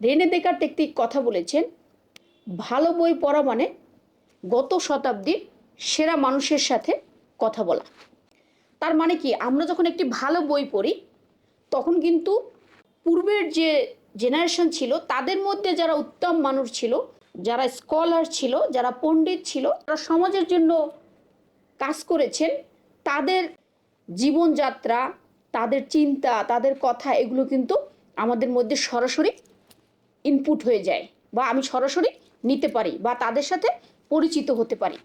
Rene Descartes একটি কথা বলেছেন। ভালো বই পড়া মানে গত শতাব্দীর সেরা মানুষের সাথে কথা বলা। তার মানে কি? আমরা যখন একটি ভালো বই পড়ি, তখন কিন্তু পূর্বের যে জেনারেশন ছিল, তাদের মধ্যে যারা উত্তম মানুষ ছিল, যারা স্কলার ছিল, যারা পণ্ডিত ছিল, তারা সমাজের জন্য কাজ করেছেন, তাদের জীবনযাত্রা, তাদের চিন্তা, তাদের কথা, এগুলো কিন্তু আমাদের মধ্যে সরাসরি ইনপুট হয়ে যায় বা আমি সরাসরি নিতে পারি বা তাদের সাথে পরিচিত হতে পারি।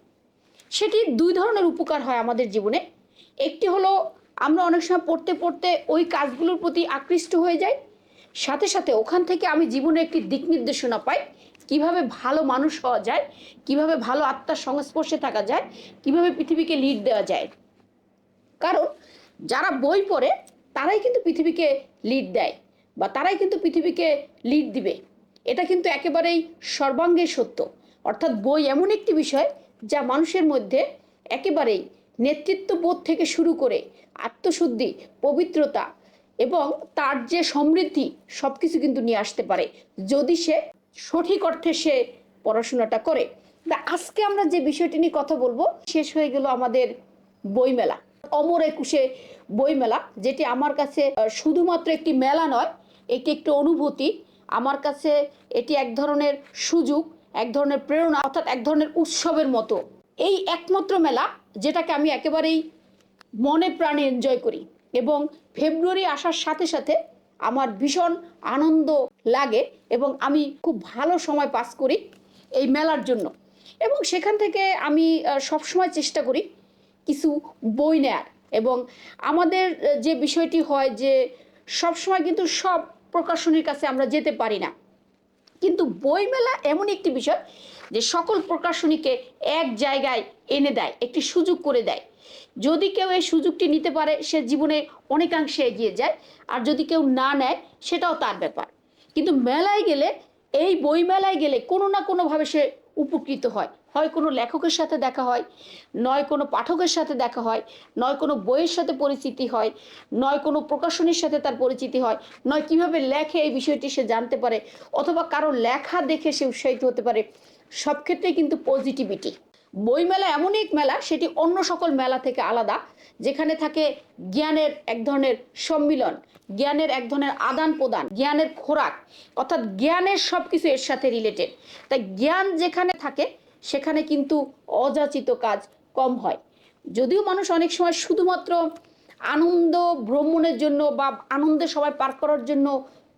সেটি দুই ধরনের উপকার হয় আমাদের জীবনে। একটি হলো আমরা অনেক সময় পড়তে পড়তে ওই কাজগুলোর প্রতি আকৃষ্ট হয়ে যাই। সাথে সাথে ওখান থেকে আমি জীবনে একটি দিক নির্দেশনা পাই। কীভাবে ভালো মানুষ হওয়া যায়, কীভাবে ভালো আত্মার সংস্পর্শে থাকা যায়, কীভাবে পৃথিবীকে লিড দেওয়া যায়। কারণ যারা বই পড়ে তারাই কিন্তু পৃথিবীকে লিড দেয় বা তারাই কিন্তু পৃথিবীকে লিড দিবে। এটা কিন্তু একেবারেই সর্বাঙ্গে সত্য। অর্থাৎ বই এমন একটি বিষয় যা মানুষের মধ্যে একেবারেই নেতৃত্ববোধ থেকে শুরু করে আত্মশুদ্ধি, পবিত্রতা এবং তার যে সমৃদ্ধি সব কিছু কিন্তু নিয়ে আসতে পারে যদি সে সঠিক অর্থে সে পড়াশোনাটা করে। তা আজকে আমরা যে বিষয়টি নিয়ে কথা বলব, শেষ হয়ে গেল আমাদের বইমেলা, অমর একুশে বইমেলা, যেটি আমার কাছে শুধুমাত্র একটি মেলা নয়, এটি একটি অনুভূতি। আমার কাছে এটি এক ধরনের সুযোগ, এক ধরনের প্রেরণা, অর্থাৎ এক ধরনের উৎসবের মতো। এই একমাত্র মেলা যেটাকে আমি একেবারেই মনে প্রাণে এনজয় করি এবং ফেব্রুয়ারি আসার সাথে সাথে আমার ভীষণ আনন্দ লাগে এবং আমি খুব ভালো সময় পাস করি এই মেলার জন্য। এবং সেখান থেকে আমি সবসময় চেষ্টা করি কিছু বই নেয়ার এবং আমাদের যে বিষয়টি হয় যে সবসময় কিন্তু সব প্রকাশনীর কাছে আমরা যেতে পারি না। কিন্তু বইমেলা এমন একটি বিষয় যে সকল প্রকাশনীকে এক জায়গায় এনে দেয়, একটি সুযোগ করে দেয়। যদি কেউ এই সুযোগটি নিতে পারে, সে জীবনে অনেকাংশে এগিয়ে যায়। আর যদি কেউ না নেয়, সেটাও তার ব্যাপার। কিন্তু মেলায় গেলে, এই বইমেলায় গেলে কোনো না কোনোভাবে সে উপকৃত হয়। হয় কোনো লেখকের সাথে দেখা হয়, নয় কোনো পাঠকের সাথে দেখা হয়, নয় কোনো বইয়ের সাথে পরিচিতি হয়, নয় কোনো প্রকাশনীর সাথে তার পরিচিতি হয়, নয় কীভাবে লেখে এই বিষয়টি সে জানতে পারে, অথবা কারও লেখা দেখে সে উৎসাহিত হতে পারে, সব ক্ষেত্রেই কিন্তু পজিটিভিটি বইমেলা এমন এক মেলা, সেটি অন্য সকল মেলা থেকে আলাদা, যেখানে থাকে জ্ঞানের এক ধরনের সম্মিলন, জ্ঞানের এক ধরনের আদান প্রদান, জ্ঞানের খোরাক, অর্থাৎ জ্ঞানের সব কিছু এর সাথে রিলেটেড তাই জ্ঞান যেখানে থাকে সেখানে কিন্তু অযাচিত কাজ কম হয়। যদিও মানুষ অনেক সময় শুধুমাত্র আনন্দ ভ্রমণের জন্য বা আনন্দে সবাই পার করার জন্য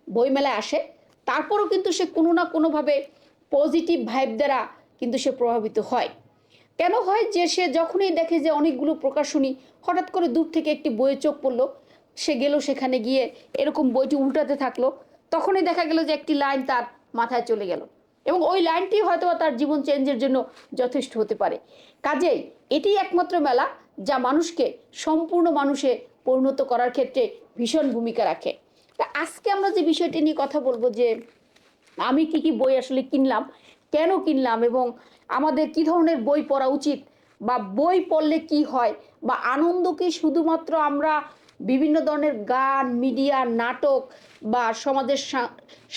বইমেলায় আসে, তারপরও কিন্তু সে কোনো না কোনোভাবে পজিটিভ ভাইব দ্বারা কিন্তু সে প্রভাবিত হয়। কেন হয় যে সে যখনই দেখে যে অনেকগুলো প্রকাশনী হঠাৎ করে দূর থেকে একটি বইয়ে চোখ পড়ল, সে গেল সেখানে গিয়ে এরকম বইটি উল্টাতে থাকল, তখনই দেখা গেল যে একটি লাইন তার মাথায় চলে গেল। এবং ওই লাইনটি হয়তো তার জীবন চেঞ্জের জন্য যথেষ্ট হতে পারে। কাজেই এটি একমাত্র মেলা যা মানুষকে, সম্পূর্ণ মানুষে পরিণত করার ক্ষেত্রে ভীষণ ভূমিকা রাখে। তা আজকে আমরা যে বিষয়টি নিয়ে কথা বলব যে আমি কি কি বই আসলে কিনলাম, কেন কিনলাম এবং আমাদের কি ধরনের বই পড়া উচিত বা বই পড়লে কি হয় বা আনন্দ কি শুধুমাত্র আমরা বিভিন্ন ধরনের গান, মিডিয়া, নাটক বা সমাজের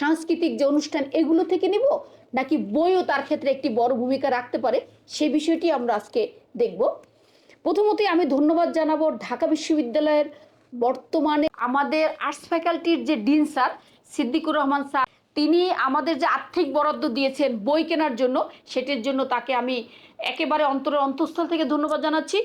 সাংস্কৃতিক যে অনুষ্ঠান, এগুলো থেকে নিব নাকি বইও তার ক্ষেত্রে একটি বড় ভূমিকা রাখতে পারে, সে বিষয়টি আমরা আজকে দেখব। প্রথমতই আমি ধন্যবাদ জানাব ঢাকা বিশ্ববিদ্যালয়ের বর্তমানে আমাদের আর্টস ফ্যাকাল্টির যে dean sir, Siddiqur Rahman sir, তিনি আমাদের যে আর্থিক বরাদ্দ দিয়েছেন বই কেনার জন্য, সেটির জন্য তাকে আমি একেবারে অন্তরের অন্তঃস্থল থেকে ধন্যবাদ জানাচ্ছি।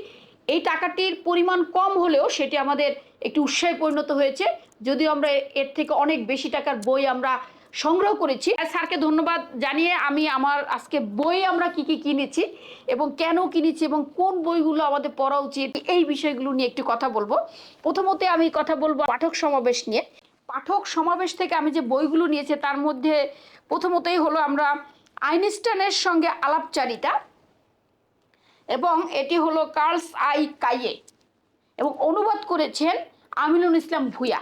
এই টাকাটির পরিমাণ কম হলেও সেটি আমাদের একটি উৎসাহে পরিণত হয়েছে, যদিও আমরা এর থেকে অনেক বেশি টাকার বই আমরা সংগ্রহ করেছি। স্যারকে ধন্যবাদ জানিয়ে আমি আমার আজকে বই আমরা কি কি কিনেছি এবং কেন কিনেছি এবং কোন বইগুলো আমাদের পড়া উচিত, এই বিষয়গুলো নিয়ে একটু কথা বলব। প্রথমত আমি কথা বলব পাঠক সমাবেশ নিয়ে। পাঠক সমাবেশ থেকে আমি যে বইগুলো নিয়েছি তার মধ্যে প্রথমতই হলো আমরা আইনস্টাইনের সঙ্গে আলাপচারিতা এবং এটি হলো কার্লস আই কাইয়ে এবং অনুবাদ করেছেন আমিনুল ইসলাম ভুঁইয়া।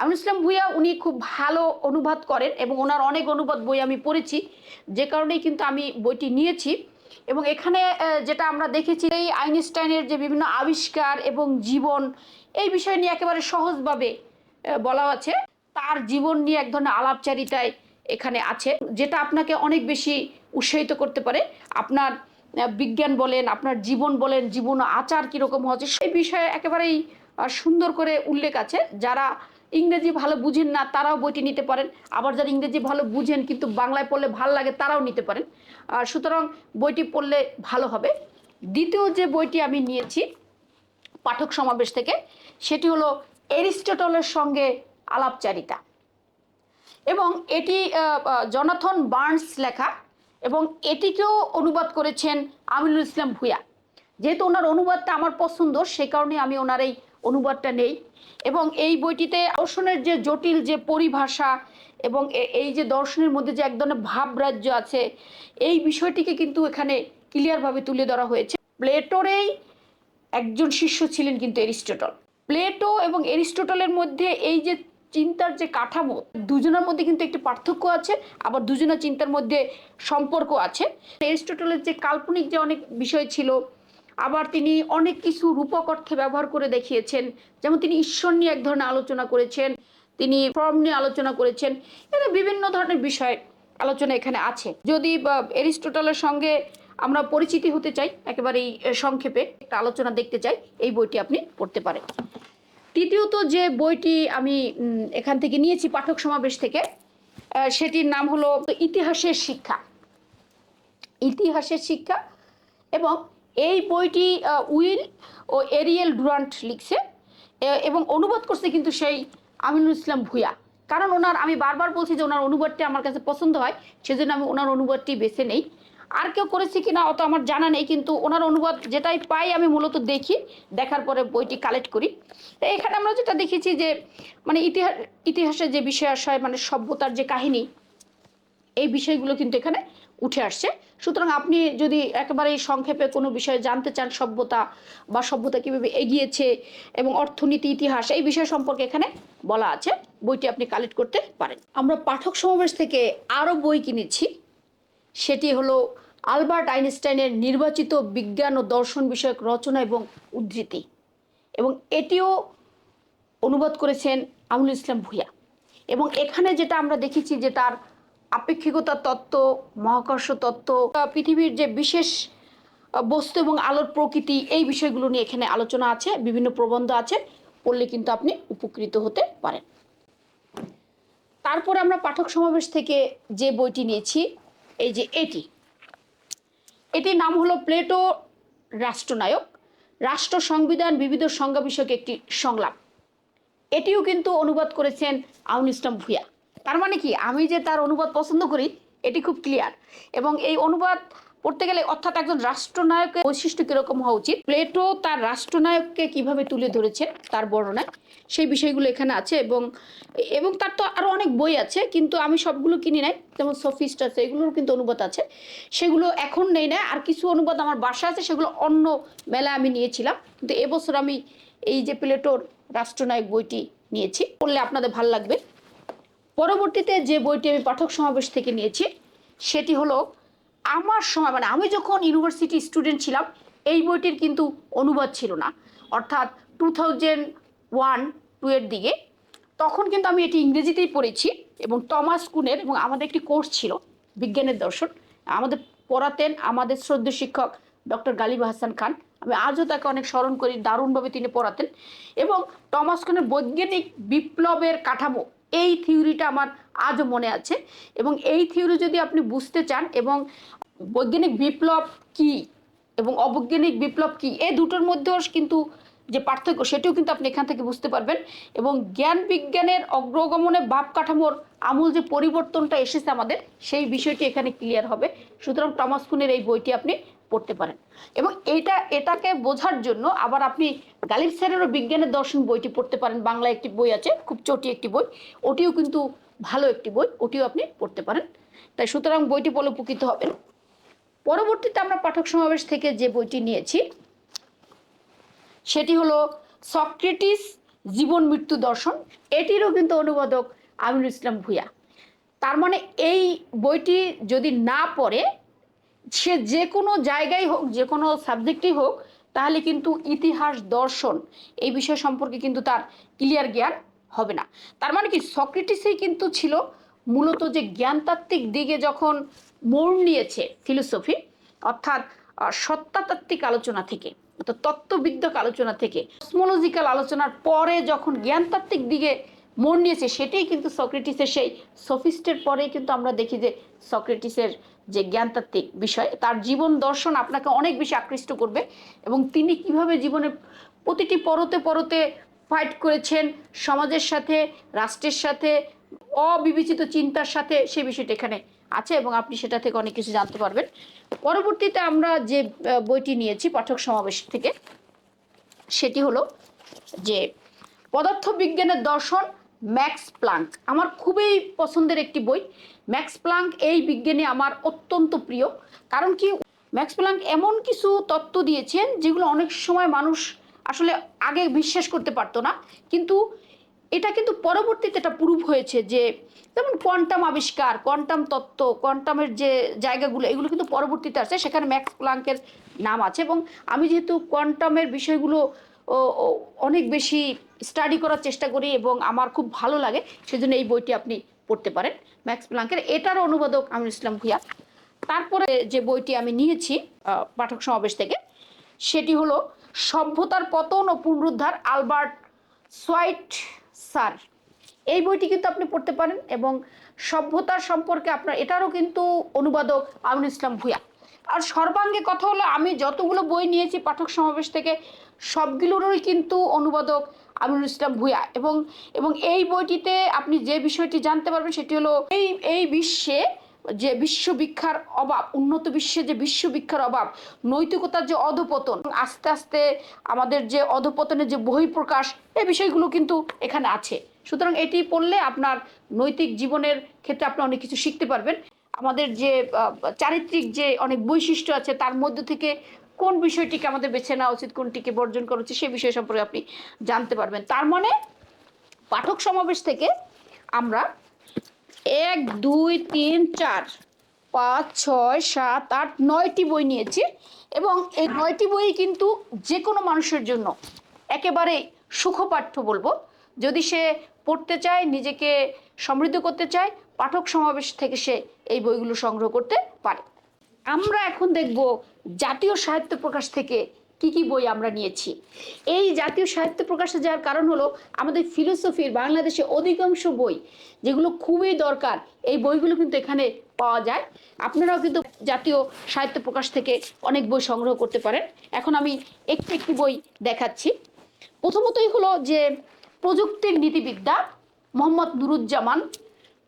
আমিনুল ইসলাম ভুঁইয়া উনি খুব ভালো অনুবাদ করেন এবং ওনার অনেক অনুবাদ বই আমি পড়েছি। যে কারণেই কিন্তু আমি বইটি নিয়েছি। এবং এখানে যেটা আমরা দেখেছি, এই আইনস্টাইনের যে বিভিন্ন আবিষ্কার এবং জীবন, এই বিষয় নিয়ে একেবারে সহজভাবে বলা আছে। তার জীবন নিয়ে এক ধরনের আলাপচারিতায় এখানে আছে, যেটা আপনাকে অনেক বেশি উৎসাহিত করতে পারে। আপনার বিজ্ঞান বলেন, আপনার জীবন বলেন, জীবন আচার কীরকম হচ্ছে, সেই বিষয়ে একেবারেই সুন্দর করে উল্লেখ আছে। যারা ইংরেজি ভালো বুঝেন না, তারাও বইটি নিতে পারেন। আবার যারা ইংরেজি ভালো বুঝেন কিন্তু বাংলায় পড়লে ভালো লাগে, তারাও নিতে পারেন। আর সুতরাং বইটি পড়লে ভালো হবে। দ্বিতীয় যে বইটি আমি নিয়েছি পাঠক সমাবেশ থেকে, সেটি হলো এরিস্টটলের সঙ্গে আলাপচারিতা। এবং এটি জনাথন বার্নস লেখা এবং এটিকেও অনুবাদ করেছেন আমিনুল ইসলাম ভূয়া যেহেতু ওনার অনুবাদটা আমার পছন্দ, সে কারণে আমি ওনার এই অনুবাদটা নেই। এবং এই বইটিতে দর্শনের যে জটিল যে পরিভাষা এবং এই যে দর্শনের মধ্যে যে এক ধরনের ভাবরাজ্য আছে, এই বিষয়টিকে কিন্তু এখানে ক্লিয়ারভাবে তুলে ধরা হয়েছে। প্লেটোরেই একজন শিষ্য ছিলেন কিন্তু এরিস্টটল। প্লেটো এবং এরিস্টটলের মধ্যে এই যে চিন্তার যে কাঠামো, দুজনের মধ্যে কিন্তু একটি পার্থক্য আছে, আবার দুজনের চিন্তার মধ্যে সম্পর্ক আছে। এরিস্টটলের যে কাল্পনিক যে অনেক বিষয় ছিল আবার তিনি অনেক কিছু রূপক অর্থে ব্যবহার করে দেখিয়েছেন। যেমন তিনি ঈশ্বর নিয়ে এক ধরনের আলোচনা করেছেন, তিনি ফর্ম নিয়ে আলোচনা করেছেন এখানে বিভিন্ন ধরনের বিষয় আলোচনা এখানে আছে। যদি এরিস্টটলের সঙ্গে আমরা পরিচিতি হতে চাই, একেবারেই সংক্ষেপে একটা আলোচনা দেখতে চাই, এই বইটি আপনি পড়তে পারেন। তৃতীয়ত যে বইটি আমি এখান থেকে নিয়েছি পাঠক সমাবেশ থেকে সেটির নাম হলো ইতিহাসের শিক্ষা। ইতিহাসের শিক্ষা এবং এই বইটি উইল ও এরিয়েল ডুরান্ট লিখছে এবং অনুবাদ করছে কিন্তু সেই আমিনুল ইসলাম ভূয়া কারণ ওনার, আমি বারবার বলছি যে ওনার অনুবাদটি আমার কাছে পছন্দ হয়, সেজন্য আমি ওনার অনুবাদটি বেছে নেই। আর কেউ করেছে কিনা অত আমার জানা নেই, কিন্তু ওনার অনুবাদ যেটাই পাই আমি মূলত দেখি, দেখার পরে বইটি কালেক্ট করি। তো এখানে আমরা যেটা দেখেছি যে মানে ইতিহাস ইতিহাসের যে বিষয় আশয় মানে সভ্যতার যে কাহিনী এই বিষয়গুলো কিন্তু এখানে উঠে আসছে। সুতরাং আপনি যদি একেবারে সংক্ষেপে কোনো বিষয়ে জানতে চান সভ্যতা বা সভ্যতা কীভাবে এগিয়েছে এবং অর্থনীতি, ইতিহাস, এই বিষয় সম্পর্কে এখানে বলা আছে, বইটি আপনি কালেক্ট করতে পারেন। আমরা পাঠক সমাবেশ থেকে আরও বই কিনেছি। সেটি হলো আলবার্ট আইনস্টাইনের নির্বাচিত বিজ্ঞান ও দর্শন বিষয়ক রচনা এবং উদ্ধৃতি। এবং এটিও অনুবাদ করেছেন আমিনুল ইসলাম ভূয়া এবং এখানে যেটা আমরা দেখেছি যে তার আপেক্ষিকতার তত্ত্ব, মহাকর্ষ তত্ত্ব পৃথিবীর যে বিশেষ বস্তু এবং আলোর প্রকৃতি, এই বিষয়গুলো নিয়ে এখানে আলোচনা আছে, বিভিন্ন প্রবন্ধ আছে, পড়লে কিন্তু আপনি উপকৃত হতে পারেন। তারপর আমরা পাঠক সমাবেশ থেকে যে বইটি নিয়েছি, এই যে এটি। এটির নাম হলো প্লেটো রাষ্ট্রনায়ক, রাষ্ট্র সংবিধান বিবিধ সংজ্ঞা বিষয়ক একটি সংলাপ। এটিও কিন্তু অনুবাদ করেছেন আউন ইসলাম ভূয়া তার মানে কি? আমি যে তার অনুবাদ পছন্দ করি, এটি খুব ক্লিয়ার এবং এই অনুবাদ পড়তে গেলে অর্থাৎ একজন রাষ্ট্রনায়কের বৈশিষ্ট্য কীরকম হওয়া উচিত? প্লেটো তার রাষ্ট্রনায়ককে কীভাবে তুলে ধরেছে, তার বর্ণনায়? সেই বিষয়গুলো এখানে আছে এবং এবং তার তো আরও অনেক বই আছে, কিন্তু আমি সবগুলো কিনি নাই। যেমন সফিস্ট আছে, এগুলোর কিন্তু অনুবাদ আছে। সেগুলো এখন নেই না, আর কিছু অনুবাদ আমার বাসা আছে, সেগুলো অন্য মেলা আমি নিয়েছিলাম। কিন্তু এবছর আমি এই যে প্লেটোর রাষ্ট্রনায়ক বইটি নিয়েছি, পড়লে আপনাদের ভালো লাগবে। পরবর্তীতে যে বইটি আমি পাঠক সমাবেশ থেকে নিয়েছি, সেটি হলো আমার সময় মানে আমি যখন ইউনিভার্সিটি স্টুডেন্ট ছিলাম, এই বইটির কিন্তু অনুবাদ ছিল না। অর্থাৎ টু থাউজেন্ড ওয়ান টু এর দিকে। তখন কিন্তু আমি এটি ইংরেজিতেই পড়েছি এবং টমাস কুনের এবং আমাদের একটি কোর্স ছিল বিজ্ঞানের দর্শন। আমাদের পড়াতেন আমাদের শ্রদ্ধেয় শিক্ষক ডক্টর গালিব হাসান খান। আমি আজও তাকে অনেক স্মরণ করি, দারুণভাবে তিনি পড়াতেন। এবং টমাস কুনের বৈজ্ঞানিক বিপ্লবের কাঠামো এই থিওরিটা আমার আজও মনে আছে এবং এই থিওরি যদি আপনি বুঝতে চান এবং বৈজ্ঞানিক বিপ্লব কি এবং অবৈজ্ঞানিক বিপ্লব কি এই দুটোর মধ্যেও কিন্তু যে পার্থক্য সেটিও কিন্তু আপনি এখান থেকে বুঝতে পারবেন এবং জ্ঞান বিজ্ঞানের অগ্রগমনে ভাব কাঠামোর আমূল যে পরিবর্তনটা এসেছে আমাদের, সেই বিষয়টি এখানে ক্লিয়ার হবে। সুতরাং টমাস কুনের এই বইটি আপনি পড়তে পারেন। এবং এটা, এটাকে বোঝার জন্য আবার আপনি গালিব স্যারেরও বিজ্ঞানের দর্শন বইটি পড়তে পারেন। বাংলা একটি বই আছে, খুব চটি একটি বই। ওটিও কিন্তু ভালো একটি বই, ওটিও আপনি পড়তে পারেন। তাই সুতরাং বইটি পড়লে উপকৃত হবেন। পরবর্তীতে আমরা পাঠক সমাবেশ থেকে যে বইটি নিয়েছি, সেটি হলো সক্রেটিস জীবন মৃত্যু দর্শন। এটিরও কিন্তু অনুবাদক আমিনুল ইসলাম ভূয়া তার মানে এই বইটি যদি না পড়ে, সে যে কোনো জায়গায় হোক, যে কোনো সাবজেক্টেই হোক তাহলে কিন্তু ইতিহাস দর্শন এই বিষয় সম্পর্কে কিন্তু তার ক্লিয়ার জ্ঞান হবে না। তার মানে কি? সক্রেটিসই কিন্তু ছিল মূলত যে জ্ঞানতাত্ত্বিক দিকে যখন মোড় নিয়েছে ফিলোসফি অর্থাৎ সত্তাতাত্ত্বিক আলোচনা থেকে, অর্থাৎ তত্ত্ববিদ্যক আলোচনা থেকে কসমোলজিক্যাল আলোচনার পরে যখন জ্ঞানতাত্ত্বিক দিকে মোড় নিয়েছে, সেটাই কিন্তু সক্রেটিসের সেই সফিস্টের পরেই কিন্তু আমরা দেখি যে সক্রেটিসের যে জ্ঞানতাত্ত্বিক বিষয়, তার জীবন দর্শন আপনাকে অনেক বেশি আকৃষ্ট করবে এবং তিনি কীভাবে জীবনে প্রতিটি পরতে পরতে ফাইট করেছেন, সমাজের সাথে, রাষ্ট্রের সাথে, অবিবেচিত চিন্তার সাথে সে বিষয়টা এখানে আছে এবং আপনি সেটা থেকে অনেক কিছু জানতে পারবেন। পরবর্তীতে আমরা যে বইটি নিয়েছি পাঠক সমাবেশ থেকে, সেটি হলো যে, পদার্থবিজ্ঞানের দর্শন ম্যাক্স প্লাঙ্ক আমার খুবই পছন্দের একটি বই। ম্যাক্স প্লাঙ্ক এই বিজ্ঞানী আমার অত্যন্ত প্রিয়। কারণ কি ম্যাক্স প্লাঙ্ক এমন কিছু তত্ত্ব দিয়েছেন যেগুলো অনেক সময় মানুষ আসলে আগে বিশ্বাস করতে পারতো না। কিন্তু এটা কিন্তু পরবর্তীতে এটা প্রুভ হয়েছে যে, যেমন কোয়ান্টাম আবিষ্কার কোয়ান্টাম তত্ত্ব কোয়ান্টামের যে জায়গাগুলো, এগুলো কিন্তু পরবর্তীতে আসছে সেখানে ম্যাক্স প্লাঙ্কের নাম আছে। এবং আমি যেহেতু কোয়ান্টামের বিষয়গুলো অনেক বেশি স্টাডি করার চেষ্টা করি এবং আমার খুব ভালো লাগে, সেজন্য এই বইটি আপনি পড়তে পারেন। ম্যাক্স প্লাঙ্কের এটার অনুবাদক আমির ইসলাম ভুইয়া। তারপরে যে বইটি আমি নিয়েছি পাঠক সমাবেশ থেকে, সেটি হলো সভ্যতার পতন ও পুনরুদ্ধার আলবার্ট সোয়াইট সার এই বইটি কিন্তু আপনি পড়তে পারেন এবং সভ্যতার সম্পর্কে আপনার, এটারও কিন্তু অনুবাদক আমিন ইসলাম ভুয়া আর সর্বাঙ্গে কথা হলো, আমি যতগুলো বই নিয়েছি পাঠক সমাবেশ থেকে সবগুলোরই কিন্তু অনুবাদক আমিনুল ইসলাম ভুয়া এবং এবং এই বইটিতে আপনি যে বিষয়টি জানতে পারবেন সেটি হলো এই এই বিশ্বে যে বিশ্ববিখ্যার অভাব, উন্নত বিশ্বে যে বিশ্ববিখ্যার অভাব, নৈতিকতার যে অধপতন, আস্তে আস্তে আমাদের যে অধপতনের যে বহিঃপ্রকাশ, এই বিষয়গুলো কিন্তু এখানে আছে। সুতরাং এটি পড়লে আপনার নৈতিক জীবনের ক্ষেত্রে আপনি অনেক কিছু শিখতে পারবেন। আমাদের যে চারিত্রিক যে অনেক বৈশিষ্ট্য আছে, তার মধ্যে থেকে কোন বিষয়টিকে আমাদের বেছে নেওয়া উচিত, কোনটিকে বর্জন করা উচিত সেই বিষয় সম্পর্কে আপনি জানতে পারবেন। তার মানে পাঠক সমাবেশ থেকে আমরা এক, দুই, তিন, চার, পাঁচ, ছয়, সাত, আট, নয়টি বই নিয়েছি এবং এই নয়টি বই কিন্তু যে কোনো মানুষের জন্য একেবারে সুখপাঠ্য বলব। যদি সে পড়তে চায়, নিজেকে সমৃদ্ধ করতে চায়, পাঠক সমাবেশ থেকে সে এই বইগুলো সংগ্রহ করতে পারে। আমরা এখন দেখব জাতীয় সাহিত্য প্রকাশ থেকে কি কি বই আমরা নিয়েছি। এই জাতীয় সাহিত্য প্রকাশে যাওয়ার কারণ হলো আমাদের ফিলোসফির বাংলাদেশে অধিকাংশ বই যেগুলো খুবই দরকার, এই বইগুলো কিন্তু এখানে পাওয়া যায়। আপনারাও কিন্তু জাতীয় সাহিত্য প্রকাশ থেকে অনেক বই সংগ্রহ করতে পারেন। এখন আমি একটি একটি বই দেখাচ্ছি। প্রথমতই হলো যে প্রযুক্তির নীতিবিদ্যা মোহাম্মদ নুরুজ্জামান,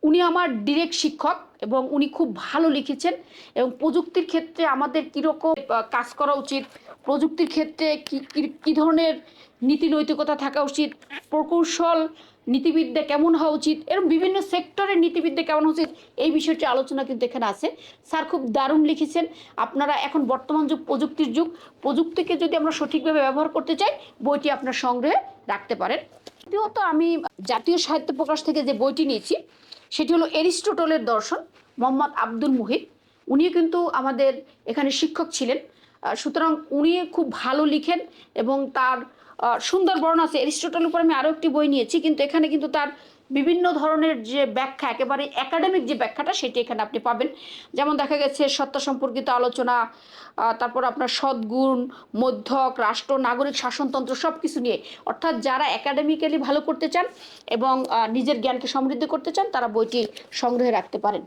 উনি আমার ডিরেক্ট শিক্ষক। এবং উনি খুব ভালো লিখেছেন এবং প্রযুক্তির ক্ষেত্রে আমাদের কীরকম কাজ করা উচিত, প্রযুক্তির ক্ষেত্রে কী, কী- ধরনের নীতি নৈতিকতা থাকা উচিত, প্রকৌশল নীতিবিদ্যা কেমন হওয়া উচিত এরকম বিভিন্ন সেক্টরের নীতিবিদ্যা কেমন উচিত, এই বিষয়টি আলোচনা কিন্তু এখানে আছে। স্যার খুব দারুণ লিখেছেন, আপনারা এখন বর্তমান যুগ, প্রযুক্তির যুগ, প্রযুক্তিকে যদি আমরা সঠিকভাবে ব্যবহার করতে চাই, বইটি আপনার সংগ্রহে রাখতে পারেন। দ্বিতীয়ত আমি জাতীয় সাহিত্য প্রকাশ থেকে যে বইটি নিয়েছি সেটি হলো এরিস্টোটলের দর্শন, মোহাম্মদ আব্দুল মুহিত। উনি কিন্তু আমাদের এখানে শিক্ষক ছিলেন। সুতরাং উনি খুব ভালো লিখেন এবং তার সুন্দর বর্ণনা আছে। এরিস্টোটলের উপর আমি আরও একটি বই নিয়েছি, কিন্তু এখানে কিন্তু তার বিভিন্ন ধরনের যে ব্যাখ্যা, একেবারে একাডেমিক যে ব্যাখ্যাটা সেটি এখানে আপনি পাবেন। যেমন দেখা গেছে সত্তা সম্পর্কিত আলোচনা তারপর আপনার সদ্গুণ, মধ্যক, রাষ্ট্র, নাগরিক, শাসনতন্ত্র সব কিছু নিয়ে। অর্থাৎ যারা একাডেমিক্যালি ভালো করতে চান এবং নিজের জ্ঞানকে সমৃদ্ধ করতে চান, তারা বইটি সংগ্রহে রাখতে পারেন।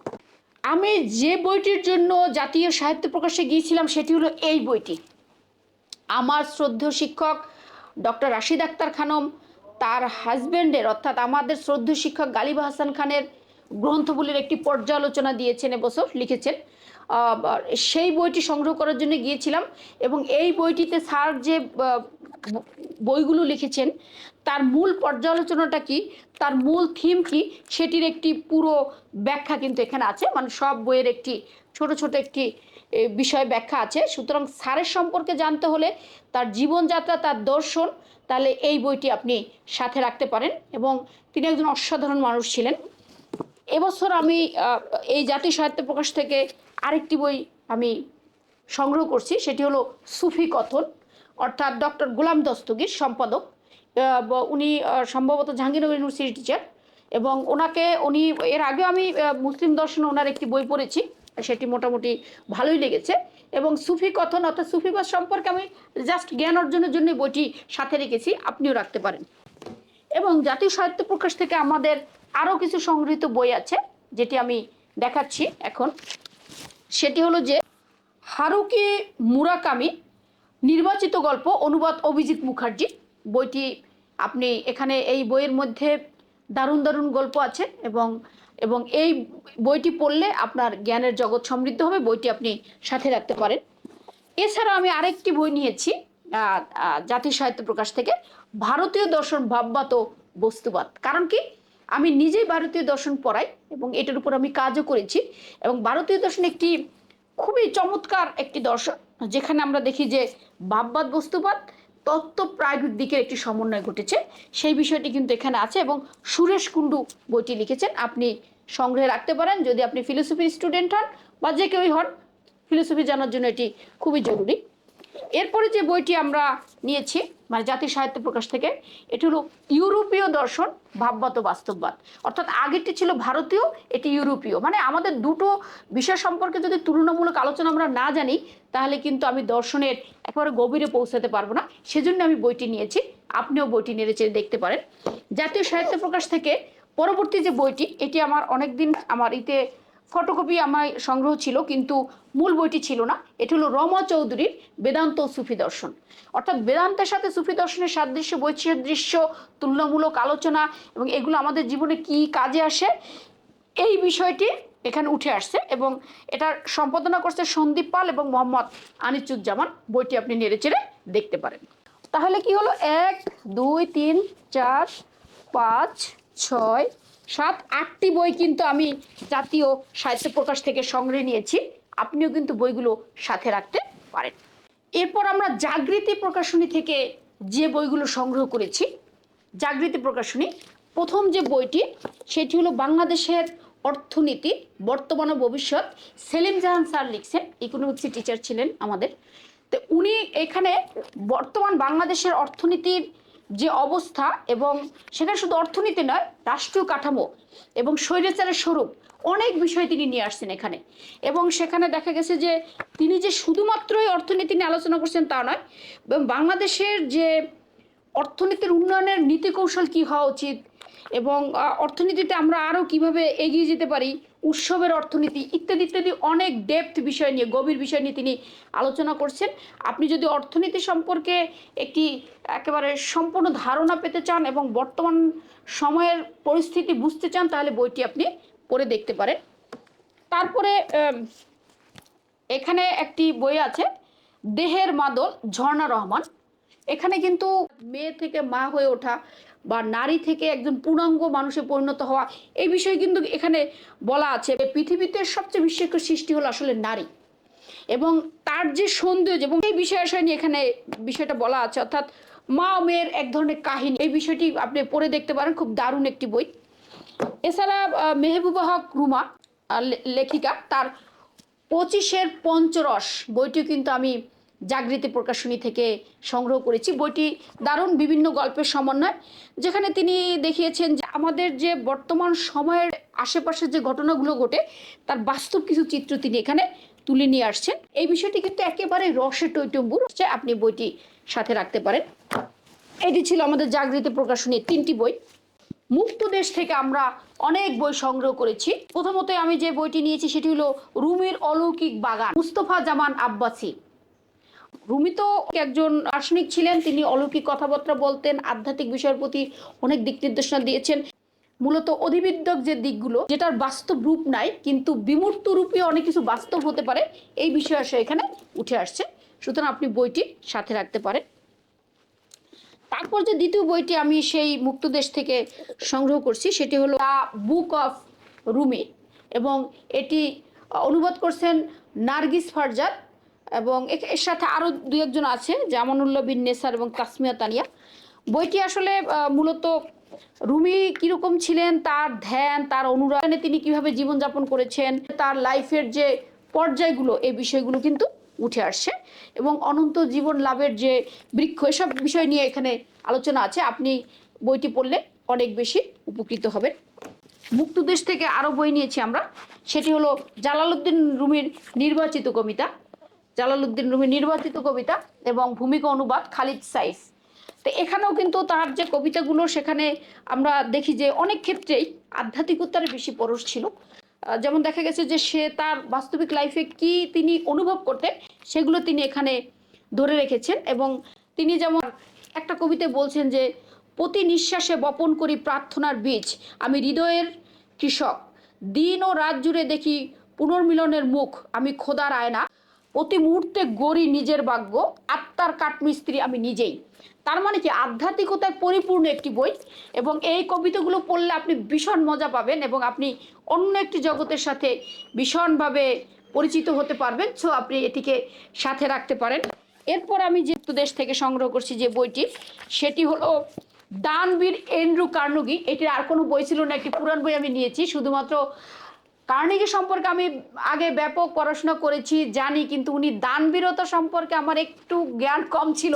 আমি যে বইটির জন্য জাতীয় সাহিত্য প্রকাশে গিয়েছিলাম সেটি হলো এই বইটি। আমার শ্রদ্ধেয় শিক্ষক ডক্টর রাশিদ আক্তার খানম তার হাজবেন্ডের, অর্থাৎ আমাদের শ্রদ্ধেয় শিক্ষক গালিব হাসান খানের গ্রন্থগুলির একটি পর্যালোচনা দিয়েছেন এবছর, লিখেছেন। সেই বইটি সংগ্রহ করার জন্য গিয়েছিলাম এবং এই বইটিতে স্যার যে বইগুলো লিখেছেন, তার মূল পর্যালোচনাটা কি, তার মূল থিম কি, সেটির একটি পুরো ব্যাখ্যা কিন্তু এখানে আছে। মানে সব বইয়ের একটি ছোট ছোট একটি বিষয় ব্যাখ্যা আছে। সুতরাং স্যারের সম্পর্কে জানতে হলে তার জীবনযাত্রা, তার দর্শন তাহলে এই বইটি আপনি সাথে রাখতে পারেন এবং তিনি একজন অসাধারণ মানুষ ছিলেন। এবছর আমি এই জাতীয় সাহিত্য প্রকাশ থেকে আরেকটি বই আমি সংগ্রহ করছি, সেটি হলো সুফি কথন, অর্থাৎ ডক্টর গোলাম দস্তগীর সম্পাদক। উনি সম্ভবত জাহাঙ্গীরনগর ইউনিভার্সিটি টিচার এবং ওনাকে উনি, এর আগে আমি মুসলিম দর্শন ওনার একটি বই পড়েছি। সেটি মোটামুটি ভালোই লেগেছে। এবং সুফি কথন অর্থাৎ সুফিবাদ সম্পর্কে আমি জাস্ট জ্ঞান অর্জনের জন্য বইটি সাথে রেখেছি, আপনিও রাখতে পারেন। এবং জাতীয় সাহিত্য প্রকাশ থেকে আমাদের আরও কিছু সংগৃহীত বই আছে, যেটি আমি দেখাচ্ছি এখন। সেটি হলো যে, হারুকি মুরাকামি, নির্বাচিত গল্প, অনুবাদ অভিজিৎ মুখার্জি। বইটি আপনি এখানে এই বইয়ের মধ্যে দারুণ দারুণ গল্প আছে এবং এবং এই বইটি পড়লে আপনার জ্ঞানের জগৎ সমৃদ্ধ হবে, বইটি আপনি সাথে রাখতে পারেন। এছাড়া আমি আরেকটি বই নিয়েছি জাতীয় সাহিত্য প্রকাশ থেকে, ভারতীয় দর্শন ভাববাত বস্তুবাদ। কারণ কি? আমি নিজেই ভারতীয় দর্শন পড়াই এবং এটার উপর আমি কাজও করেছি এবং ভারতীয় দর্শন একটি খুবই চমৎকার একটি দর্শন, যেখানে আমরা দেখি যে ভাববাদ, বস্তুবাদ তত্ত্ব প্রায়োগিক দিকের একটি সমন্বয় ঘটেছে। সেই বিষয়টি কিন্তু এখানে আছে এবং সুরেশ কুণ্ডু বইটি লিখেছেন। আপনি সংগ্রহে রাখতে পারেন। যদি আপনি ফিলোসফির স্টুডেন্ট হন বা যে কেউই হন ফিলোসফি জানার জন্য এটি খুবই জরুরি। এরপরে যে বইটি আমরা নিয়েছি মানে জাতীয় সাহিত্য প্রকাশ থেকে, এটি হলো ইউরোপীয় দর্শন, ভাববাদ বাস্তববাদ। অর্থাৎ আগেরটি ছিল ভারতীয়, এটি ইউরোপীয়। মানে আমাদের দুটো বিষয় সম্পর্কে যদি তুলনামূলক আলোচনা আমরা না জানি, তাহলে কিন্তু আমি দর্শনের একেবারে গভীরে পৌঁছাতে পারব না। সেজন্য আমি বইটি নিয়েছি, আপনিও বইটি নেড়ে দেখতে পারেন। জাতীয় সাহিত্য প্রকাশ থেকে পরবর্তী যে বইটি, এটি আমার অনেকদিন আমার ইতে ফটোকপি আমার সংগ্রহ ছিল, কিন্তু মূল বইটি ছিল না। এটি হলো রমা চৌধুরীর বেদান্ত সুফি দর্শন। অর্থাৎ বেদান্তের সাথে সুফি দর্শনের সাদৃশ্য বৈচিত্র্য তুলনামূলক আলোচনা এবং এগুলো আমাদের জীবনে কি কাজে আসে, এই বিষয়টি এখানে উঠে আসছে এবং এটার সম্পাদনা করছে সন্দীপ পাল এবং মোহাম্মদ আনিসুজ্জামান বইটি আপনি নেড়ে চেড়ে দেখতে পারেন। তাহলে কি হলো? এক, দুই, তিন, চার, পাঁচ, ছয় সাত আটটি বই কিন্তু আমি জাতীয় সাহিত্য প্রকাশ থেকে সংগ্রহে নিয়েছি। আপনিও কিন্তু বইগুলো সাথে রাখতে পারেন। এরপর আমরা জাগৃতি প্রকাশনী থেকে যে বইগুলো সংগ্রহ করেছি, জাগৃতি প্রকাশনী, প্রথম যে বইটি, সেটি হলো বাংলাদেশের অর্থনীতি, বর্তমান ও ভবিষ্যৎ। সেলিম জাহান স্যার লিখছেন, ইকোনমিক্সের টিচার ছিলেন আমাদের। তো উনি এখানে বর্তমান বাংলাদেশের অর্থনীতির যে অবস্থা এবং সেখানে শুধু অর্থনীতি নয়, রাষ্ট্রীয় কাঠামো এবং স্বৈরাচারের স্বরূপ, অনেক বিষয় তিনি নিয়ে আসছেন এখানে। এবং সেখানে দেখা গেছে যে তিনি যে শুধুমাত্রই অর্থনীতি নিয়ে আলোচনা করছেন তা নয়, এবং বাংলাদেশের যে অর্থনীতির উন্নয়নের নীতি কৌশল কী হওয়া উচিত এবং অর্থনীতিতে আমরা আরও কীভাবে এগিয়ে যেতে পারি উৎসবের অর্থনীতি ইত্যাদি ইত্যাদি অনেক ডেপথ বিষয় নিয়ে, গভীর বিষয় নিয়ে তিনি আলোচনা করছেন। আপনি যদি অর্থনীতি সম্পর্কে একটি একেবারে সম্পূর্ণ ধারণা পেতে চান এবং বর্তমান সময়ের পরিস্থিতি বুঝতে চান, তাহলে বইটি আপনি পড়ে দেখতে পারেন। তারপরে এখানে একটি বই আছে, দেহের মাদল, ঝর্ণা রহমান। এখানে কিন্তু মেয়ে থেকে মা হয়ে ওঠা বা নারী থেকে একজন পূর্ণাঙ্গ মানুষে পরিণত হওয়া এই বিষয়ে কিন্তু এখানে বলা আছে পৃথিবীতে সবচেয়ে বিস্ময়কর সৃষ্টি হলো আসলে নারী। এবং তার যে সৌন্দর্য এবং এই বিষয় নিয়ে এখানে বিষয়টা বলা আছে অর্থাৎ মা ও মেয়ের এক ধরনের কাহিনী। এই বিষয়টি আপনি পড়ে দেখতে পারেন খুব দারুণ একটি বই। এছাড়া আহ, মেহবুবা হক রুমা লেখিকা তার পঁচিশের পঞ্চরস বইটি কিন্তু আমি জাগৃতি প্রকাশনী থেকে সংগ্রহ করেছি। বইটি দারুণ বিভিন্ন গল্পের সমন্বয়, যেখানে তিনি দেখিয়েছেন যে আমাদের যে বর্তমান সময়ের আশেপাশে যে ঘটনাগুলো ঘটে, তার বাস্তব কিছু চিত্র তিনি এখানে তুলে নিয়ে আসছেন। এই বিষয়টি কিন্তু একেবারে রসে টৈটম্বুর আপনি বইটি সাথে রাখতে পারেন। এটি ছিল আমাদের জাগৃতি প্রকাশনীর তিনটি বই। মুক্ত দেশ থেকে আমরা অনেক বই সংগ্রহ করেছি। প্রথমত আমি যে বইটি নিয়েছি, সেটি হলো রুমের অলৌকিক বাগান, মুস্তফা জামান আব্বাসি। রুমি তো একজন দার্শনিক ছিলেন? তিনি অলৌকিক কথাবার্তা বলতেন, আধ্যাত্মিক বিষয়ের প্রতি অনেক দিক নির্দেশনা দিয়েছেন। মূলত অধিবিদ্যক যে দিকগুলো, যেটার বাস্তব রূপ নাই, কিন্তু বিমূর্ত রূপে অনেক কিছু বাস্তব হতে পারে, এই বিষয় আসে এখানে উঠে আসছে। সুতরাং আপনি বইটি সাথে রাখতে পারেন। তারপর যে দ্বিতীয় বইটি আমি সেই মুক্তদেশ থেকে সংগ্রহ করছি, সেটি হলো দ্য বুক অফ রুমি এবং এটি অনুবাদ করছেন নার্গিস ফারজাদ এবং এর সাথে আরও দু একজন আছে, জামানুল্লাহ বিন নেসার এবং তাসমিয়া তানিয়া। বইটি আসলে মূলত রুমি কীরকম ছিলেন, তার ধ্যান, তার অনুরাগনে তিনি কীভাবে জীবনযাপন করেছেন, তার লাইফের যে পর্যায়গুলো, এই বিষয়গুলো কিন্তু উঠে আসছে। এবং অনন্ত জীবন লাভের যে বৃক্ষ, এসব বিষয় নিয়ে এখানে আলোচনা আছে। আপনি বইটি পড়লে অনেক বেশি উপকৃত হবেন। মুক্তদেশ থেকে আরও বই নিয়েছি আমরা। সেটি হলো জালালউদ্দিন রুমির নির্বাচিত কবিতা। জালালউদ্দিন রুমির নির্বাচিত কবিতা এবং ভূমিকা অনুবাদ খালিদ সাইফ। তো এখানেও কিন্তু তার যে কবিতাগুলো, সেখানে আমরা দেখি যে অনেক ক্ষেত্রেই আধ্যাত্মিকতার বেশি পরশ ছিল। যেমন দেখা গেছে যে সে তার বাস্তবিক লাইফে কি তিনি অনুভব করতেন, সেগুলো তিনি এখানে ধরে রেখেছেন এবং তিনি যেমন একটা কবিতায় বলছেন যে প্রতি নিঃশ্বাসে বপন করি প্রার্থনার বীজ, আমি হৃদয়ের কৃষক। দিন ও রাত জুড়ে দেখি পুনর্মিলনের মুখ, আমি খোদার আয়না। প্রতি মুহূর্তে গড়ি নিজের ভাগ্য, আত্মার কাঠমিস্ত্রি আমি নিজেই। তার মানে কি? আধ্যাত্মিকতায় পরিপূর্ণ একটি বই এবং এই কবিতাগুলো পড়লে আপনি ভীষণ মজা পাবেন এবং আপনি অন্য একটি জগতের সাথে ভীষণভাবে পরিচিত হতে পারবেন। সো আপনি এটিকে সাথে রাখতে পারেন। এরপর আমি যে দেশ থেকে সংগ্রহ করছি যে বইটি, সেটি হলো দানবীর এন্ড্রু কার্নগি। এটির আর কোনো বই ছিল না, একটি পুরান বই আমি নিয়েছি। শুধুমাত্র কার্নেগি সম্পর্কে আমি আগে ব্যাপক পড়াশোনা করেছি, জানি, কিন্তু উনি দানবীরতা সম্পর্কে আমার একটু জ্ঞান কম ছিল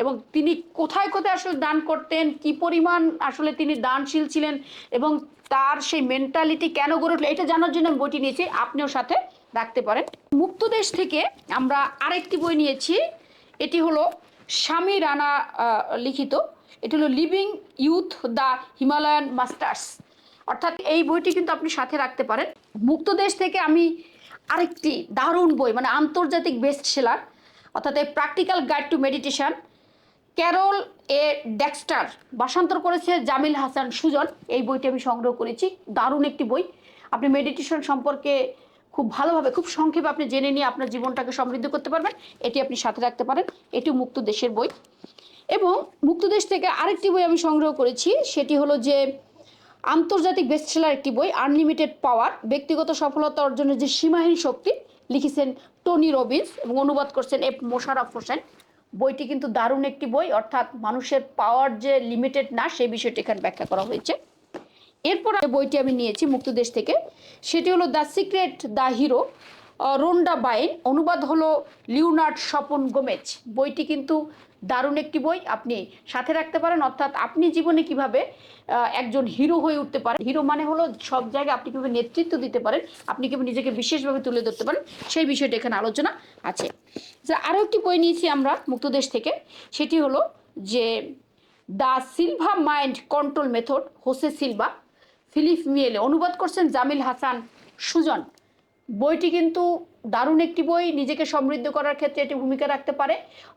এবং তিনি কোথায় কোথায় আসলে দান করতেন, কি পরিমাণ আসলে তিনি দানশীল ছিলেন এবং তার সেই মেন্টালিটি কেন গড়ে উঠল, এটা জানার জন্য আমি বইটি নিয়েছি, আপনিও সাথে রাখতে পারেন। মুক্তদেশ থেকে আমরা আরেকটি বই নিয়েছি, এটি হলো স্বামী রানা লিখিত, এটি হলো living with the Himalayan masters অর্থাৎ এই বইটি কিন্তু আপনি সাথে রাখতে পারেন। মুক্ত দেশ থেকে আমি আরেকটি দারুণ বই মানে আন্তর্জাতিক বেস্ট সেলার অর্থাৎ এই practical guide to meditation Carol A Dexter ভাষান্তর করেছে জামিল হাসান সুজন। এই বইটি আমি সংগ্রহ করেছি, দারুণ একটি বই। আপনি মেডিটেশন সম্পর্কে খুব ভালোভাবে, খুব সংক্ষেপে আপনি জেনে নিয়ে আপনার জীবনটাকে সমৃদ্ধ করতে পারবেন। এটি আপনি সাথে রাখতে পারেন, এটিও মুক্ত দেশের বই। এবং মুক্ত দেশ থেকে আরেকটি বই আমি সংগ্রহ করেছি, সেটি হলো যে আন্তর্জাতিক বেস্টসেলার একটি বই আনলিমিটেড পাওয়ার ব্যক্তিগত সফলতা অর্জনের যে সীমাহীন শক্তি, লিখেছেন টনি রবিন্স এবং অনুবাদ করছেন এফ মোশারফ হোসেন। বইটি কিন্তু দারুণ একটি বই, অর্থাৎ মানুষের পাওয়ার যে লিমিটেড না সেই বিষয়টি এখানে ব্যাখ্যা করা হয়েছে। এরপর বইটি আমি নিয়েছি, মুক্তদেশ থেকে, সেটি হলো the secret the hero Rhonda Byrne, অনুবাদ হলো লিওনার্ড স্বপন গোমেজ। বইটি কিন্তু দারুণ একটি বই আপনি সাথে রাখতে পারেন। অর্থাৎ আপনি জীবনে কীভাবে একজন হিরো হয়ে উঠতে পারেন। হিরো মানে হলো সব জায়গায় আপনি কীভাবে নেতৃত্ব দিতে পারেন, আপনি কীভাবে নিজেকে বিশেষভাবে তুলে ধরতে পারেন, সেই বিষয়টা এখানে আলোচনা আছে। আরও একটি বই নিয়েছি আমরা, মুক্তদেশ থেকে। সেটি হলো যে the Silva mind control method, Jose Silva, Philip Miele. অনুবাদ করছেন জামিল হাসান সুজন। বইটি কিন্তু দারুণ একটি বই, নিজেকে সমৃদ্ধ করার ক্ষেত্রে এটি ভূমিকা রাখতে পারে।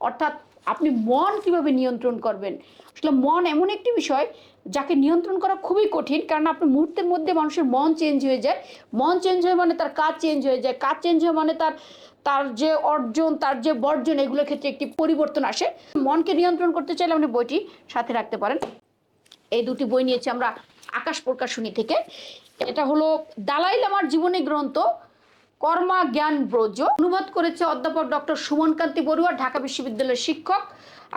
অর্থাৎ আপনি মন কীভাবে নিয়ন্ত্রণ করবেন? আসলে মন এমন একটি বিষয় যাকে নিয়ন্ত্রণ করা খুবই কঠিন, কারণ আপনি মুহূর্তের মধ্যে মানুষের মন চেঞ্জ হয়ে যায়। মন চেঞ্জ হয়ে মানে তার কাজ চেঞ্জ হয়ে যায়। কাজ চেঞ্জ হয়ে মানে তার তার যে অর্জন, তার যে বর্জন, এগুলোর ক্ষেত্রে একটি পরিবর্তন আসে। মনকে নিয়ন্ত্রণ করতে চাইলে আপনি বইটি সাথে রাখতে পারেন। এই দুটি বই নিয়েছি আমরা আকাশ প্রকাশনী থেকে। এটা হলো দালাই লামার জীবনী গ্রন্থ। কর্মা জ্ঞান ব্রজ অনুবাদ করেছে অধ্যাপক ডক্টর সুমন কান্তি বড়ুয়া, ঢাকা বিশ্ববিদ্যালয়ের শিক্ষক।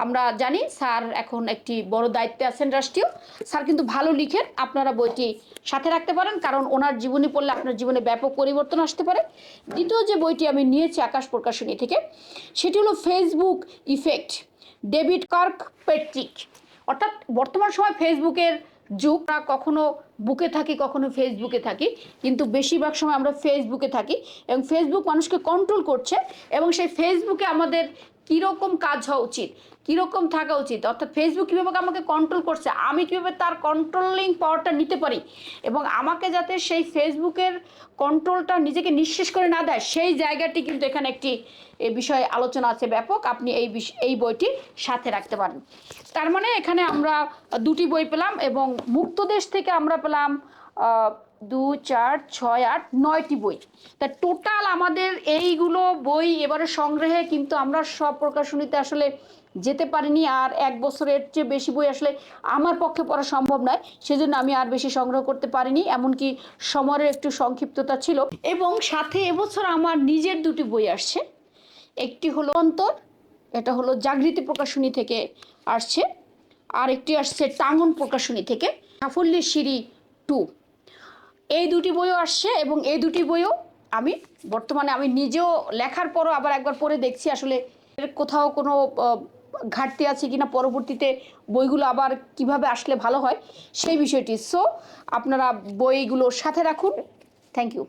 আমরা জানি স্যার এখন একটি বড় দায়িত্বে আছেন রাষ্ট্রীয়। স্যার কিন্তু ভালো লিখেন, আপনারা বইটি সাথে রাখতে পারেন, কারণ ওনার জীবনী পড়লে আপনার জীবনে ব্যাপক পরিবর্তন আসতে পারে। দ্বিতীয় যে বইটি আমি নিয়েছি আকাশ প্রকাশনী থেকে, সেটি হলো Facebook effect, David Kirkpatrick অর্থাৎ বর্তমান সময় ফেসবুকের যুগ, আমরা কখনো বুকে থাকি, কখনো ফেসবুকে থাকি, কিন্তু বেশিরভাগ সময় আমরা ফেসবুকে থাকি এবং ফেসবুক মানুষকে কন্ট্রোল করছে এবং সেই ফেসবুকে আমাদের কীরকম কাজ হওয়া উচিত? কীরকম থাকা উচিত? অর্থাৎ ফেসবুক কীভাবে আমাকে কন্ট্রোল করছে? আমি কীভাবে তার কন্ট্রোলিং পাওয়ারটা নিতে পারি? এবং আমাকে যাতে সেই ফেসবুকের কন্ট্রোলটা নিজেকে নিঃশেষ করে না দেয়, সেই জায়গাটি কিন্তু এখানে একটি, এ বিষয়ে আলোচনা আছে ব্যাপক। আপনি এই এই বইটি সাথে রাখতে পারেন। তার মানে এখানে আমরা দুটি বই পেলাম এবং মুক্তদেশ থেকে আমরা পেলাম দু চার, ছয়, আট, নয়টি বই। তা টোটাল আমাদের এইগুলো বই এবারে সংগ্রহে কিন্তু আমরা সব প্রকাশনীতে আসলে যেতে পারিনি আর এক বছরের চেয়ে বেশি বই আসলে আমার পক্ষে পড়া সম্ভব নয়। সেজন্য আমি আর বেশি সংগ্রহ করতে পারিনি, এমনকি সময়ের একটু সংক্ষিপ্ততা ছিল। এবং সাথে এবছর আমার নিজের দুটি বই আসছে। একটি হলো অন্তর, এটা হলো জাগৃতি প্রকাশনী থেকে আসছে। আর একটি আসছে টাঙ্গন প্রকাশনী থেকে। সাফল্যের সিঁড়ি টু। এই দুটি বইও আসছে এবং এই দুটি বইও আমি বর্তমানে আমি নিজেও লেখার পরও আবার একবার পড়ে দেখছি আসলে কোথাও কোনো ঘাটতি আছে কিনা, পরবর্তীতে বইগুলো আবার কীভাবে আসলে ভালো হয় সেই বিষয়টি। সো আপনারা বইগুলো সাথে রাখুন। Thank you